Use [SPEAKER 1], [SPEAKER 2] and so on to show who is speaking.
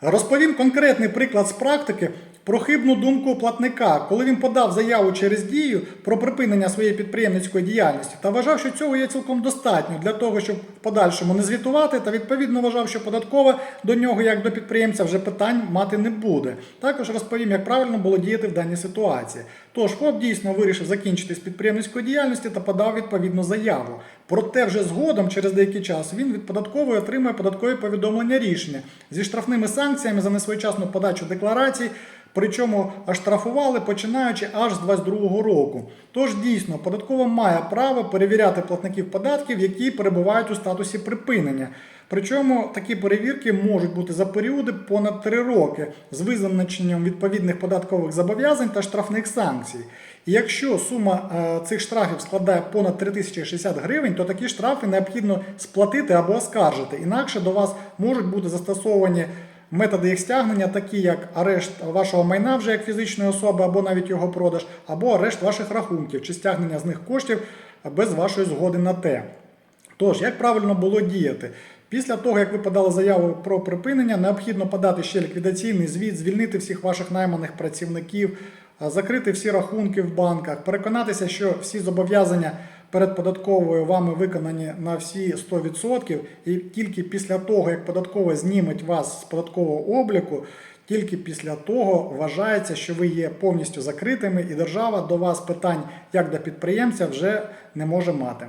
[SPEAKER 1] Розповім конкретний приклад з практики про хибну думку платника, коли він подав заяву через дію про припинення своєї підприємницької діяльності та вважав, що цього є цілком достатньо для того, щоб в подальшому не звітувати, та відповідно вважав, що податкова до нього, як до підприємця, вже питань мати не буде. Також розповім, як правильно було діяти в даній ситуації. Тож ФОП дійсно вирішив закінчити з підприємницької діяльності та подав відповідну заяву. Проте вже згодом, через деякий час, він від податкової отримує податкові повідомлення рішення зі штрафними санкціями за несвоєчасну подачу декларацій. Причому оштрафували починаючи аж з 22 року. Тож дійсно податкова має право перевіряти платників податків, які перебувають у статусі припинення. Причому такі перевірки можуть бути за періоди понад 3 роки з визначенням відповідних податкових зобов'язань та штрафних санкцій. І якщо сума е, цих штрафів складає понад 3060 гривень, то такі штрафи необхідно сплатити або оскаржити. Інакше до вас можуть бути застосовані методи їх стягнення, такі як арешт вашого майна вже як фізичної особи, або навіть його продаж, або арешт ваших рахунків чи стягнення з них коштів без вашої згоди на те. Тож, як правильно було діяти? Після того, як ви подали заяву про припинення, необхідно подати ще ліквідаційний звіт, звільнити всіх ваших найманих працівників, закрити всі рахунки в банках, переконатися, що всі зобов'язання перед податковою вами виконані на всі 100%, і тільки після того, як податкова зніметь вас з податкового обліку, тільки після того вважається, що ви є повністю закритими, і держава до вас питань як до підприємця вже не може мати.